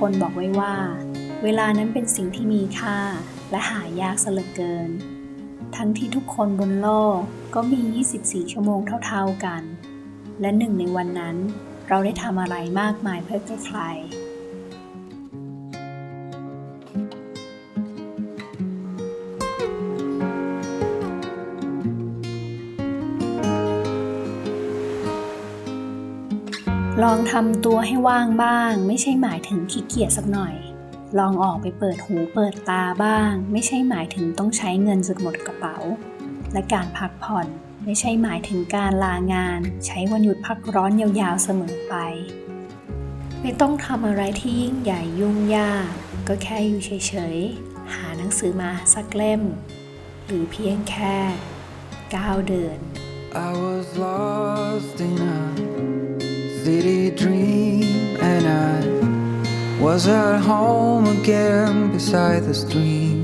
คนบอกไว้ว่า เวลานั้นเป็นสิ่งที่มีค่า และหายากเสเลือเกิน ทั้งที่ทุกคนบนโลกก็มี 24 ชั่วโมงเท่าๆกัน และหนึ่งในวันนั้น เราได้ทำอะไรมากมายเพื่อใครๆ ลองทำตัวให้ว่างบ้าง ไม่ใช่หมายถึงขี้เกียจสักหน่อย ลองออกไปเปิดหูเปิดตาบ้าง ไม่ใช่หมายถึงต้องใช้เงินจนหมดกระเป๋า และการพักผ่อนไม่ใช่หมายถึงการลางาน ใช้วันหยุดพักร้อนยาวๆเสมอไป ไม่ต้องทำอะไรที่ยิ่งใหญ่ยุ่งยาก ก็แค่อยู่เฉยๆ หาหนังสือมาสักเล่ม หรือเพียงแค่ก้าวเดิน I was lost in a city dream, and I was at home again beside the stream.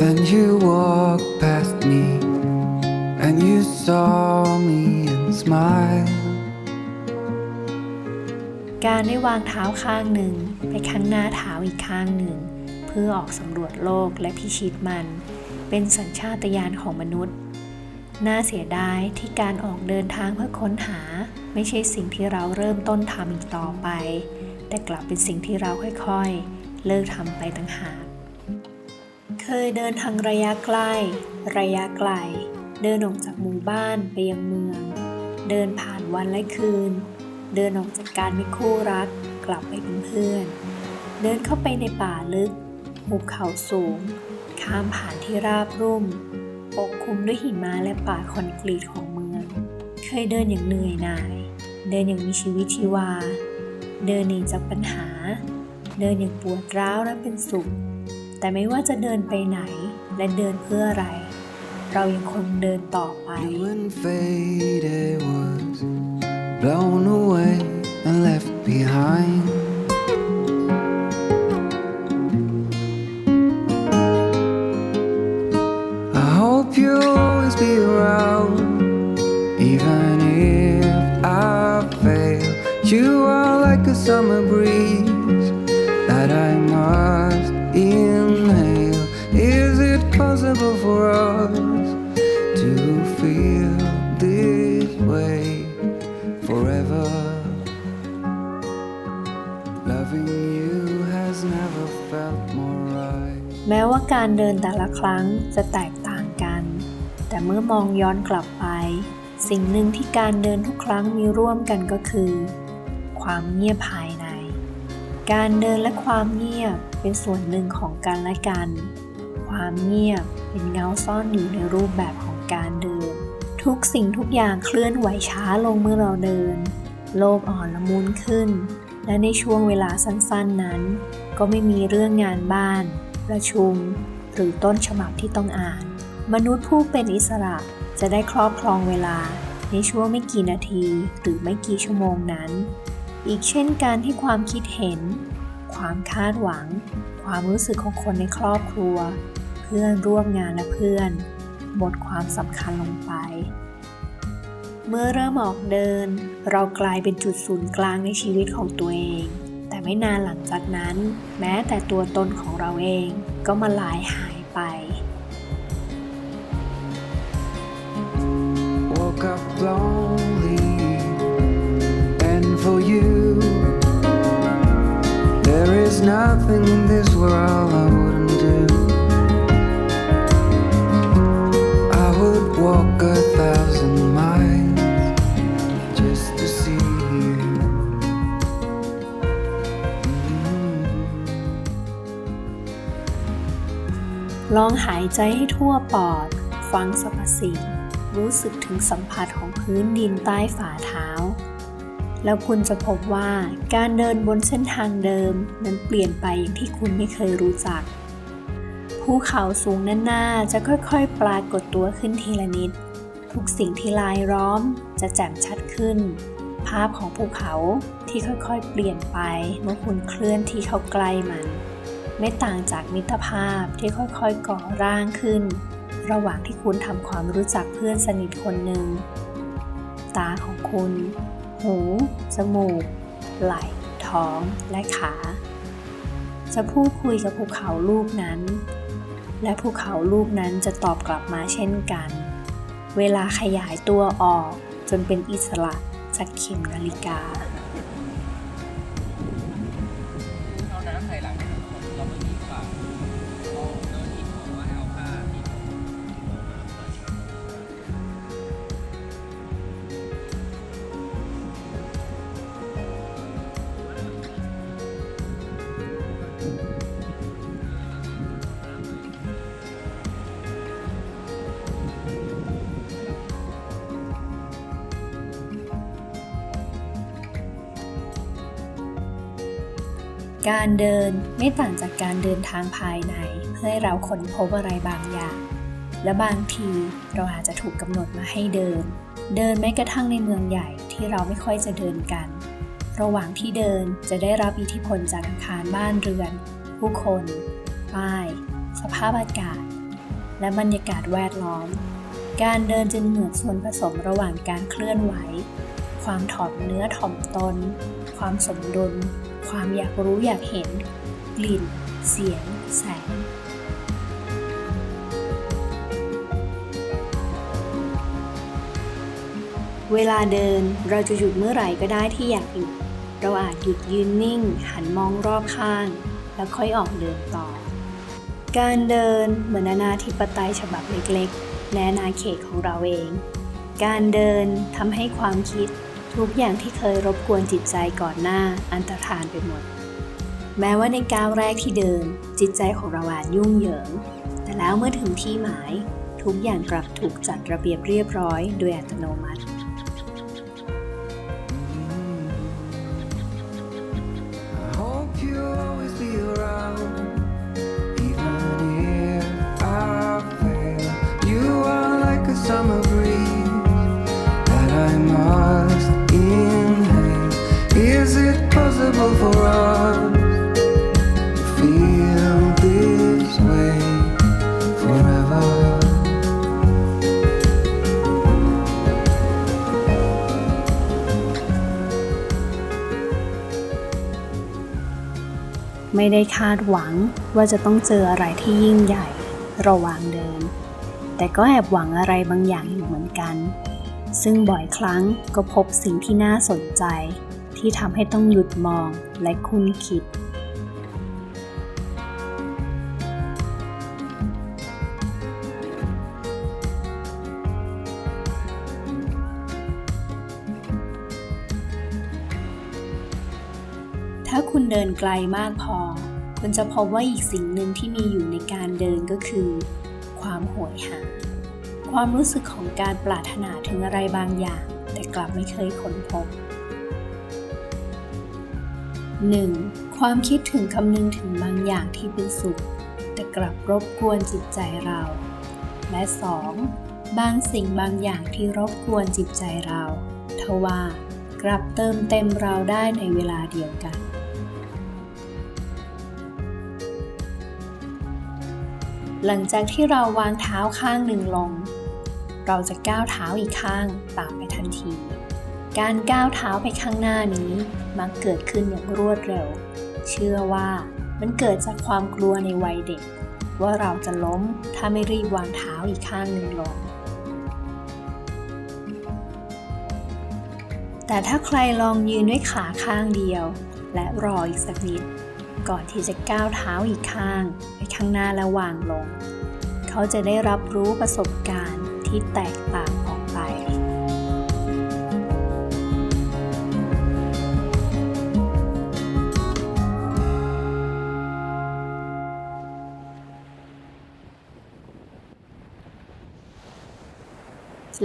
Then you walked past me, and you saw me and smiled. การได้วางเท้าข้างหนึ่งไปข้างหน้าเท้าอีกข้างหนึ่ง เพื่อออกสำรวจโลกและพิชิตมัน เป็นสัญชาตญาณของมนุษย์ น่าเสียดายที่การออกเดินทางเพื่อค้นหา ไม่ใช่สิ่งที่เราเริ่มต้นทำอีกต่อไป แต่กลับเป็นสิ่งที่เราค่อยๆ เลิกทำไปต่างหากเคยเดินทางระยะใกล้ ระยะไกล เดินออกจากหมู่บ้านไปยังเมือง เดินผ่านวันและคืน เดินออกจากการเป็นคู่รัก กลับไปเป็นเพื่อน เดินเข้าไปในป่าลึก หุบเขาสูง ข้ามผ่านที่ราบรุ่ม ปกคลุมด้วยหิมะและป่าคอนกรีตของเมือง เคยเดินอย่างเหนื่อยหน่าย เดินอย่างมีชีวิตชีวา เดินหนีจากปัญหา เดินอย่างปวดร้าวและเป็นสุข แต่ไม่ว่าจะเดินไปไหนและเดินเพื่ออะไร เรายังคงเดินต่อไป blown away and left behind. hope you always be around, even if I fail. You are like a summer breeze that I must inhale. Is it possible for us to feel this way forever? Loving you has never felt more right. แม้ว่าการเดินแต่ละครั้งจะแตกต่างกัน แต่ เมื่อมองย้อนกลับไป สิ่งหนึ่งที่การเดินทุกครั้งมีร่วมกันก็คือ ความเงียบภายใน การเดินและความเงียบเป็นส่วนหนึ่งของกันและกัน ความเงียบเป็นเงาซ่อนอยู่ในรูปแบบของการเดิน ทุกสิ่งทุกอย่างเคลื่อนไหวช้าลงเมื่อเราเดิน โลกอ่อนละมุนขึ้น และในช่วงเวลาสั้นๆนั้น ก็ไม่มีเรื่องงานบ้าน ประชุม หรือต้นฉบับที่ต้องอ่าน มนุษย์ผู้เป็นอิสระจะได้ครอบครองเวลาในช่วงไม่กี่นาทีหรือไม่กี่ชั่วโมงนั้น อีกเช่นการที่ความคิดเห็น ความคาดหวัง ความรู้สึกของคนในครอบครัว เพื่อนร่วมงานและเพื่อน หมดความสำคัญลงไป เมื่อเริ่มออกเดิน เรากลายเป็นจุดศูนย์กลางในชีวิตของตัวเอง แต่ไม่นานหลังจากนั้น แม้แต่ตัวตนของเราเองก็มาลายหายไป Woke up lonely, and for you, there is nothing in this world I wouldn't do. I would walk a thousand miles just to see you. Mm. ลองหายใจให้ทั่วปอด ฟังสรรพสิ่ง รู้สึกถึงสัมผัสของพื้นดินใต้ฝ่าเท้า แล้วคุณจะพบว่าการเดินบนเส้นทางเดิมนั้นเปลี่ยนไปอย่างที่คุณไม่เคยรู้จัก ภูเขาสูงนั้นหน้าจะค่อยๆ ปรากฏตัวขึ้นทีละนิด ทุกสิ่งที่ลายล้อมจะแจ่มชัดขึ้น ภาพของภูเขาที่ค่อยๆ เปลี่ยนไปเมื่อคุณเคลื่อนที่เข้าใกล้มัน ไม่ต่างจากมิตรภาพที่ค่อยๆ ก่อร่างขึ้น ระหว่างที่คุณทำความรู้จักเพื่อนสนิทคนหนึ่ง ตาของคุณ หู จมูก ไหล่ ท้อง และขา จะพูดคุยกับภูเขาลูกนั้น และภูเขาลูกนั้นจะตอบกลับมาเช่นกัน เวลาขยายตัวออกจนเป็นอิสระจากเข็มนาฬิกาเอา การเดินไม่ต่างจากการเดินทางภายใน เพื่อให้เราค้นพบอะไรบางอย่าง และบางทีเราอาจจะถูกกำหนดมาให้เดิน เดินแม้กระทั่งในเมืองใหญ่ที่เราไม่ค่อยจะเดินกัน ระหว่างที่เดินจะได้รับอิทธิพลจากอาคารบ้านเรือน ผู้คนป้าย สภาพอากาศ และบรรยากาศแวดล้อม การเดินจึงเหมือนส่วนผสมระหว่างการเคลื่อนไหว ความถ่อมเนื้อถ่อมตน ความสมดุล ความอยากรู้อยากเห็น กลิ่น เสียง แสง เวลาเดินเราจะหยุดเมื่อไหร่ก็ได้ที่อยากหยุด เราอาจหยุดยืนนิ่ง หันมองรอบข้าง แล้วค่อยออกเดินต่อ การเดินเหมือนอาณาธิปไตยฉบับเล็กๆในอาณาเขตของเราเอง การเดินทำให้ความคิด ทุกอย่างที่เคยรบกวนจิตใจก่อนหน้าอันตรธานไปหมด แม้ว่าในก้าวแรกที่เดิน จิตใจของเราอาจยุ่งเหยิง แต่แล้วเมื่อถึงที่หมาย ทุกอย่างกลับถูกจัดระเบียบเรียบร้อย โดยอัตโนมัติ I hope possible for us to feel this way forever? ไม่ได้คาดหวังว่าจะต้องเจออะไรที่ยิ่งใหญ่ระหว่างเดิน แต่ก็แอบหวังอะไรบางอย่างอยู่เหมือนกัน ซึ่งบ่อยครั้งก็พบสิ่งที่น่าสนใจ ที่ทำให้ต้องหยุดมองและคุ้นคิด ถ้าคุณเดินไกลมากพอ คุณจะพบว่าอีกสิ่งหนึ่งที่มีอยู่ในการเดินก็คือ ความโหยหา ความรู้สึกของการปรารถนาถึงอะไรบางอย่าง แต่กลับไม่เคยค้นพบ 1. ความคิดถึงคำนึงถึงบางอย่างที่เป็นสุข แต่กลับรบกวนจิตใจเรา และ 2. บางสิ่งบางอย่างที่รบกวนจิตใจเราทว่ากลับเติมเต็มเราได้ในเวลาเดียวกัน หลังจากที่เราวางเท้าข้างหนึ่งลง เราจะก้าวเท้าอีกข้างตามไปทันที การก้าวเท้าไปข้างหน้านี้มักเกิดขึ้นอย่างรวดเร็ว เชื่อว่ามันเกิดจากความกลัวในวัยเด็ก ว่าเราจะล้มถ้าไม่รีบวางเท้าอีกข้างหนึ่งลง แต่ถ้าใครลองยืนด้วยขาข้างเดียว และรออีกสักนิด ก่อนที่จะก้าวเท้าอีกข้างไปข้างหน้าและวางลง เขาจะได้รับรู้ประสบการณ์ที่แตกต่างออก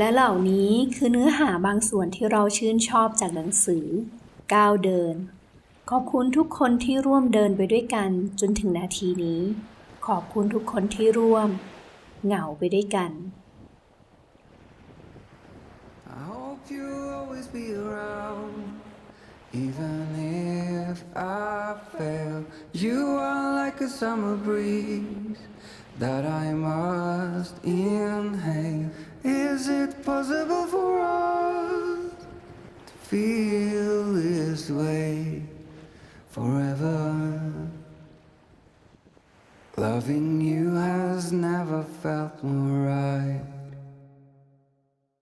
และเหล่านี้คือเนื้อหาบางส่วนที่เราชื่นชอบจากหนังสือ ก้าวเดิน ขอบคุณทุกคนที่ร่วมเดินไปด้วยกันจนถึงนาทีนี้ ขอบคุณทุกคนที่ร่วม เหงาไปด้วยกัน I hope you'll always be around, even if I fail. You are like a summer breeze that I must in loving